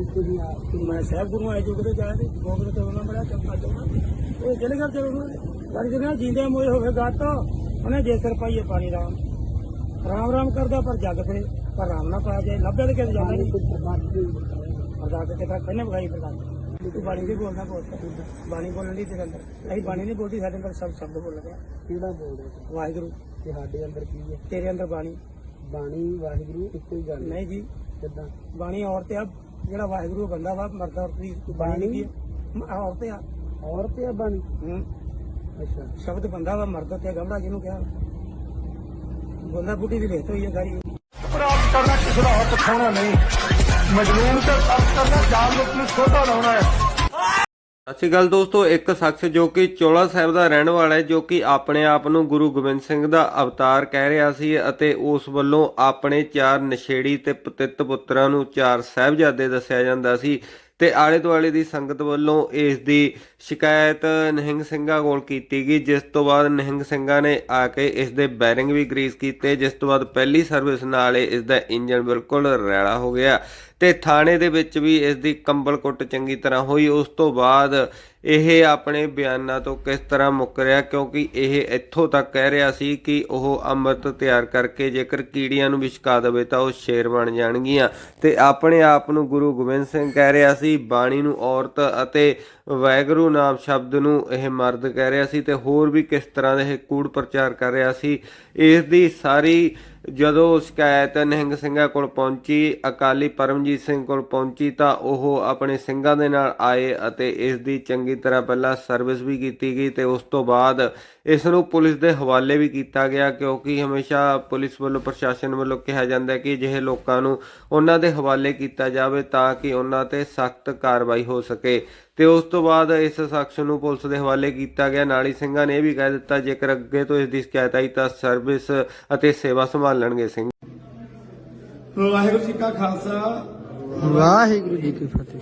ਮੈਂ ਸਾਹਿਬ ਗੁਰੂ ਆਏ ਜੁਗਦੇ ਜਾ ਕੇ ਗੋਬਰ ਤੋਂ ਉਹਨਾਂ ਬੜਾ ਚੱਪਾ ਚੋਣਾ ਉਹ ਚਲੇ ਗਏ? ਤੇ ਉਹਨਾਂ ਗੜ ਜਨਾ ਜਿੰਦੇ ਮੋਏ ਹੋਵੇ ਗੱਤ ਉਹਨੇ ਜੇ ਸਿਰ ਪਾਈਏ ਪਾਣੀ ਰਾਮ। ਰਾਮ ਰਾਮ ਕਰਦਾ ਪਰ ਜੱਗ ਤੇ ਪਰ ਰਾਮ ਨਾ ਪਾਇਆ ਜਾਏ। ਲੱਭਿਆ ਤੇ ਕਿਤੇ ਜਾਂਦਾ ਨਹੀਂ ਅਰਦਾਸ ਤੇ ਕਿਤਾ ਕਹਿੰਨੇ ਬਗਾਈ ਪ੍ਰਦਾਨ ਤੂੰ ਬਾਣੀ ਵੀ ਬੋਲਦਾ ਬਹੁਤ। ਬਾਣੀ ਬੋਲਣ ਦੀ ਤੇਰੇ ਅੰਦਰ। ਅਸੀਂ ਬਾਣੀ ਨਹੀਂ ਬੋਲਦੀ ਸਾਡੇ ਅੰਦਰ ਸਭ ਸ਼ਬਦ ਬੋਲ ਰਿਹਾ ਕਿਹੜਾ ਬੋਲ ਰਿਹਾ ਵਾਹਿਗੁਰੂ। ਕਿ ਸਾਡੇ ਅੰਦਰ ਕੀ ਹੈ? ਤੇਰੇ ਅੰਦਰ ਬਾਣੀ। ਬਾਣੀ ਵਾਹਿਗੁਰੂ ਇੱਕੋ ਹੀ ਗੱਲ ਨਹੀਂ ਜੀ। ਕਿਦਾਂ? ਬਾਣੀ ਔਰਤ ਆ ਜਿਹੜਾ ਵਾਹਿਗੁਰੂ ਬੰਦਾ ਵਾ ਮਰਦ ਔਰਤ ਦੀ ਬਾਣੀ ਆ ਔਰਤ ਆ। ਔਰਤ ਹੈ ਬਾਣੀ? ਹੂੰ। ਅੱਛਾ। ਸ਼ਬਦ ਬੰਦਾ ਵਾ ਮਰਦ ਤੇ ਗਮੜਾ ਜਿਹਨੂੰ ਕਿਹਾ। ਬੰਦਾ ਬੁੱਢੀ ਦੀ ਲੇਤ ਹੋਈ ਹੈ ਸਾਰੀ ਪ੍ਰਾਪਤ ਕਰਨਾ ਕਿਸੇ ਦਾ ਹੱਥ ਖੋਣਾ ਨਹੀਂ। ਮਜਨੂਨ ਤੇ ਪ੍ਰਾਪਤ ਕਰਨਾ ਜਾਨ ਨੂੰ ਛੋਟਾ ਲਾਉਣਾ ਹੈ। ਸਤਿ ਸ਼੍ਰੀ ਅਕਾਲ ਦੋਸਤੋ, ਇੱਕ ਸ਼ਖਸ ਜੋ ਕਿ ਚੋਲਾ ਸਾਹਿਬ ਦਾ ਰਹਿਣ ਵਾਲਾ ਹੈ, ਜੋ ਕਿ ਆਪਣੇ ਆਪ ਨੂੰ ਗੁਰੂ ਗੋਬਿੰਦ ਸਿੰਘ ਦਾ ਅਵਤਾਰ ਕਹਿ ਰਿਹਾ ਸੀ ਅਤੇ ਉਸ ਵੱਲੋਂ ਆਪਣੇ ਚਾਰ ਨਸ਼ੇੜੀ ਤੇ ਪਤਿੱਤ ਪੁੱਤਰਾਂ ਨੂੰ ਚਾਰ ਸਾਹਿਬਜ਼ਾਦੇ ਦੱਸਿਆ ਜਾਂਦਾ ਸੀ। ਤੇ ਆਲੇ ਦੁਆਲੇ ਦੀ ਸੰਗਤ ਵੱਲੋਂ ਇਸ ਦੀ ਸ਼ਿਕਾਇਤ ਨਿਹੰਗ ਸਿੰਘਾਂ ਕੋਲ ਕੀਤੀ ਗਈ, ਜਿਸ ਤੋਂ ਬਾਅਦ ਨਿਹੰਗ ਸਿੰਘਾਂ ਨੇ ਆ ਕੇ ਇਸ ਦੇ ਬੈਰਿੰਗ ਵੀ ਗਰੀਸ ਕੀਤੇ, ਜਿਸ ਤੋਂ ਬਾਅਦ ਪਹਿਲੀ ਸਰਵਿਸ ਨਾਲ ਹੀ ਇਸ ਦਾ ਇੰਜਨ ਬਿਲਕੁਲ ਰੈਲਾ ਹੋ ਗਿਆ ਤੇ ਥਾਣੇ ਦੇ ਵਿੱਚ ਵੀ ਇਸ ਦੀ ਕੰਬਲ ਕੁੱਟ ਚੰਗੀ ਤਰ੍ਹਾਂ ਹੋਈ, ਉਸ ਤੋਂ ਬਾਅਦ ਇਹ ਆਪਣੇ ਬਿਆਨਾਂ ਤੋਂ ਕਿਸ ਤਰ੍ਹਾਂ ਮੁੱਕਰਿਆ ਕਿਉਂਕਿ ਇਹ ਇੱਥੋਂ ਤੱਕ ਕਹਿ ਰਿਹਾ ਸੀ ਕਿ ਉਹ ਅੰਮ੍ਰਿਤ ਤਿਆਰ ਕਰਕੇ ਜੇਕਰ ਕੀੜੀਆਂ ਨੂੰ ਵਿਛਕਾ ਦੇਵੇ ਤਾਂ ਉਹ ਸ਼ੇਰ ਬਣ ਜਾਣਗੀਆਂ। ਤੇ ਆਪਣੇ ਆਪ ਨੂੰ ਗੁਰੂ ਗੋਬਿੰਦ ਸਿੰਘ ਕਹਿ ਰਿਹਾ ਸੀ, ਬਾਣੀ ਨੂੰ ਔਰਤ ਅਤੇ ਵੈਗਰੂ ਨਾਮ ਸ਼ਬਦ ਨੂੰ ਇਹ ਮਰਦ ਕਹਿ ਰਿਹਾ ਸੀ ਤੇ ਹੋਰ ਵੀ ਕਿਸ ਤਰ੍ਹਾਂ ਦੇ ਇਹ ਕੂੜ ਪ੍ਰਚਾਰ ਕਰ ਰਿਹਾ ਸੀ। ਇਸ ਦੀ ਸਾਰੀ ਜਦੋਂ ਸ਼ਿਕਾਇਤ ਨਿਹੰਗ ਸਿੰਘਾਂ ਕੋਲ ਪਹੁੰਚੀ, ਅਕਾਲੀ ਪਰਮਜੀਤ ਸਿੰਘ ਕੋਲ ਪਹੁੰਚੀ ਤਾਂ ਉਹ ਆਪਣੇ ਸਿੰਘਾਂ ਦੇ ਨਾਲ ਆਏ ਅਤੇ ਇਸ ਦੀ ਚੰਗੀ ਤਰ੍ਹਾਂ ਪਹਿਲਾਂ ਸਰਵਿਸ ਵੀ ਕੀਤੀ ਗਈ ਤੇ ਉਸ ਤੋਂ ਬਾਅਦ ਇਸ ਨੂੰ ਪੁਲਿਸ ਦੇ ਹਵਾਲੇ ਵੀ ਕੀਤਾ ਗਿਆ ਕਿਉਂਕਿ ਹਮੇਸ਼ਾ ਪੁਲਿਸ ਵੱਲੋਂ, ਪ੍ਰਸ਼ਾਸਨ ਵੱਲੋਂ ਕਿਹਾ ਜਾਂਦਾ ਹੈ ਕਿ ਜਿਹੇ ਲੋਕਾਂ ਨੂੰ ਉਹਨਾਂ ਦੇ ਹਵਾਲੇ ਕੀਤਾ ਜਾਵੇ ਤਾਂ ਕਿ ਉਹਨਾਂ ਤੇ ਸਖਤ ਕਾਰਵਾਈ ਹੋ ਸਕੇ। ਤੇ ਉਸ ਤੋਂ ਬਾਅਦ ਇਸ ਸ਼ਖਸ ਨੂੰ ਪੁਲਿਸ ਦੇ ਹਵਾਲੇ ਕੀਤਾ ਗਿਆ। ਨਾਲੀ ਸਿੰਘਾਂ ਨੇ ਇਹ ਵੀ ਕਹਿ ਦਿੱਤਾ ਜੇਕਰ ਅੱਗੇ ਤੋਂ ਇਸ ਦੀ ਸ਼ਿਕਾਇਤ ਆਈ ਤਾਂ ਸਰਵਿਸ ਅਤੇ ਸੇਵਾ ਸੰਭਾਲਣਗੇ ਸਿੰਘ। ਵਾਹਿਗੁਰੂ ਜੀ ਕਾ ਖਾਲਸਾ। ਵਾਹਿਗੁਰੂ ਜੀ ਕੀ ਫਤਿਹ।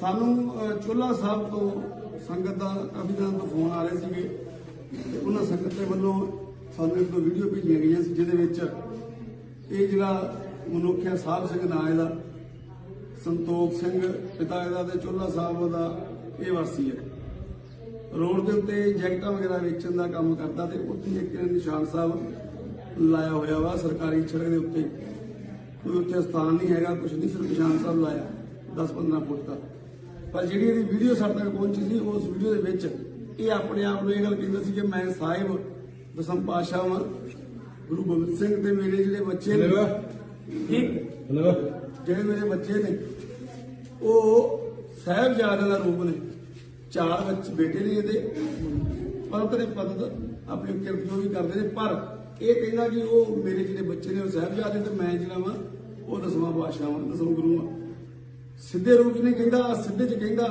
ਸਾਨੂੰ ਚੋਲਾ ਸਾਹਿਬ ਤੋਂ ਸੰਗਤ ਦਾ ਕਾਫੀ ਦਿਨਾਂ ਤੋਂ ਫੋਨ ਆ ਰਹੇ ਸੀਗੇ। ਤੇ ਉਹਨਾਂ ਸੰਗਤ ਦੇ ਵੱਲੋਂ ਸਾਨੂੰ ਇੱਕ ਦੋ ਵੀਡੀਓ ਭੇਜੀਆਂ ਗਈਆਂ ਸੀ ਜਿਹਦੇ ਵਿੱਚ ਇਹ ਜਿਹੜਾ ਮਨੁੱਖ ਹੈ ਸਾਹਿਬ ਸਿੰਘ ਨਾਂ ਇਹਦਾ ਸੰਤੋਖ ਸਿੰਘ ਪਿਤਾ ਇਹਦਾ ਤੇ ਚੋਲਾ ਸਾਹਿਬ ਦਾ ਇਹ ਵਾਸੀ ਹੈ। ਰੋਡ ਦੇ ਉੱਤੇ ਜੈਕਟਾਂ ਵਗੈਰਾ ਵੇਚਣ ਦਾ ਕੰਮ ਕਰਦਾ ਤੇ ਉੱਥੇ ਇੱਕ ਨਿਸ਼ਾਨ ਸਾਹਿਬ ਲਾਇਆ ਹੋਇਆ ਵਾ ਸਰਕਾਰੀ ਸੜਕ ਦੇ ਉੱਤੇ। ਕੋਈ ਉੱਥੇ ਸਥਾਨ ਨਹੀਂ ਹੈਗਾ ਕੁਛ ਨਹੀਂ ਸਿਰਫ ਨਿਸ਼ਾਨ ਸਾਹਿਬ ਲਾਇਆ 10-15 ਫੁੱਟ ਦਾ। ਪਰ ਜਿਹੜੀ ਇਹਦੀ ਵੀਡੀਓ ਸਾਡੇ ਤੱਕ ਪਹੁੰਚੀ ਸੀ ਉਸ ਵੀਡੀਓ ਦੇ ਵਿੱਚ ਇਹ ਆਪਣੇ ਆਪ ਨੂੰ ਇਹ ਗੱਲ ਕਹਿੰਦਾ ਸੀ ਕਿ ਮੈਂ ਸਾਹਿਬ ਦਸਮ ਪਾਤਸ਼ਾਹ ਵਾਂ। ਗੁਰੂ ਗੋਬਿੰਦ ਸਿੰਘ ਤੇ ਮੇਰੇ ਜਿਹੜੇ ਬੱਚੇ ਨੇ ਠੀਕ। ਜਿਹੜੇ ਮੇਰੇ ਬੱਚੇ ਨੇ ਉਹ ਸਾਹਿਬਜ਼ਾਦਿਆਂ ਦਾ ਰੂਪ ਨੇ। ਚਾਰ ਬੱਚੇ ਬੇਟੇ ਨੇ ਇਹਦੇ। ਪਰਤ ਨੇ ਪਤਤ ਆਪਣੀ ਕਿਰਤ ਜੋ ਵੀ ਕਰਦੇ ਨੇ ਪਰ ਇਹ ਕਹਿੰਦਾ ਕਿ ਉਹ ਮੇਰੇ ਜਿਹੜੇ ਬੱਚੇ ਨੇ ਉਹ ਸਾਹਿਬਜ਼ਾਦੇ ਤੇ ਮੈਂ ਜਿਹੜਾ ਵਾਂ ਉਹ ਦਸਵਾਂ ਪਾਤਸ਼ਾਹ ਵਾਂ ਦਸਵਾਂ ਗੁਰੂ ਵਾਂ। ਸਿੱਧੇ ਰੂਪ ਨਹੀਂ ਕਹਿੰਦਾ ਸਿੱਧੇ 'ਚ ਕਹਿੰਦਾ।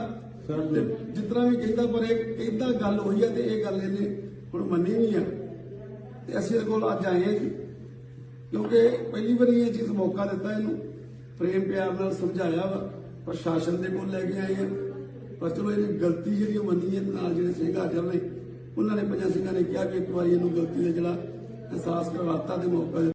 ਤਰ੍ਹਾਂ ਵੀ ਕਹਿੰਦਾ ਪਰ ਇਹ ਇਦਾਂ ਗੱਲ ਹੋਈ ਆ ਤੇ ਇਹ ਗੱਲ ਇਹਨੇ ਹੁਣ ਮੰਨੀ ਨਹੀਂ ਆ। ਤੇ ਅਸੀਂ ਇਹਦੇ ਕੋਲ ਅੱਜ ਆਏ ਜੀ ਕਿਉਂਕਿ ਪਹਿਲੀ ਵਾਰੀ ਇਹ ਚੀਜ਼ ਮੌਕਾ ਦਿੱਤਾ ਇਹਨੂੰ। ਪ੍ਰੇਮ ਪਿਆਰ ਨਾਲ ਸਮਝਾਇਆ ਵਾ, ਪ੍ਰਸ਼ਾਸਨ ਦੇ ਕੋਲ ਲੈ ਕੇ ਆਏ ਆ। ਪਰ ਚਲੋ ਇਹਨੇ ਗਲਤੀ ਜਿਹੜੀ ਉਹ ਮੰਨੀ ਹੈ ਨਾਲ ਜਿਹੜੇ ਸਿੰਘ ਹਾਜ਼ਰ ਨੇ, ਉਹਨਾਂ ਨੇ ਪੰਜਾਂ ਸਿੰਘਾਂ ਨੇ ਕਿਹਾ ਕਿ ਇੱਕ ਵਾਰੀ ਇਹਨੂੰ ਗਲਤੀ ਦਾ ਜਿਹੜਾ ਅਹਿਸਾਸ ਕਰਵਾਤਾ ਤੇ ਮੌਕਾ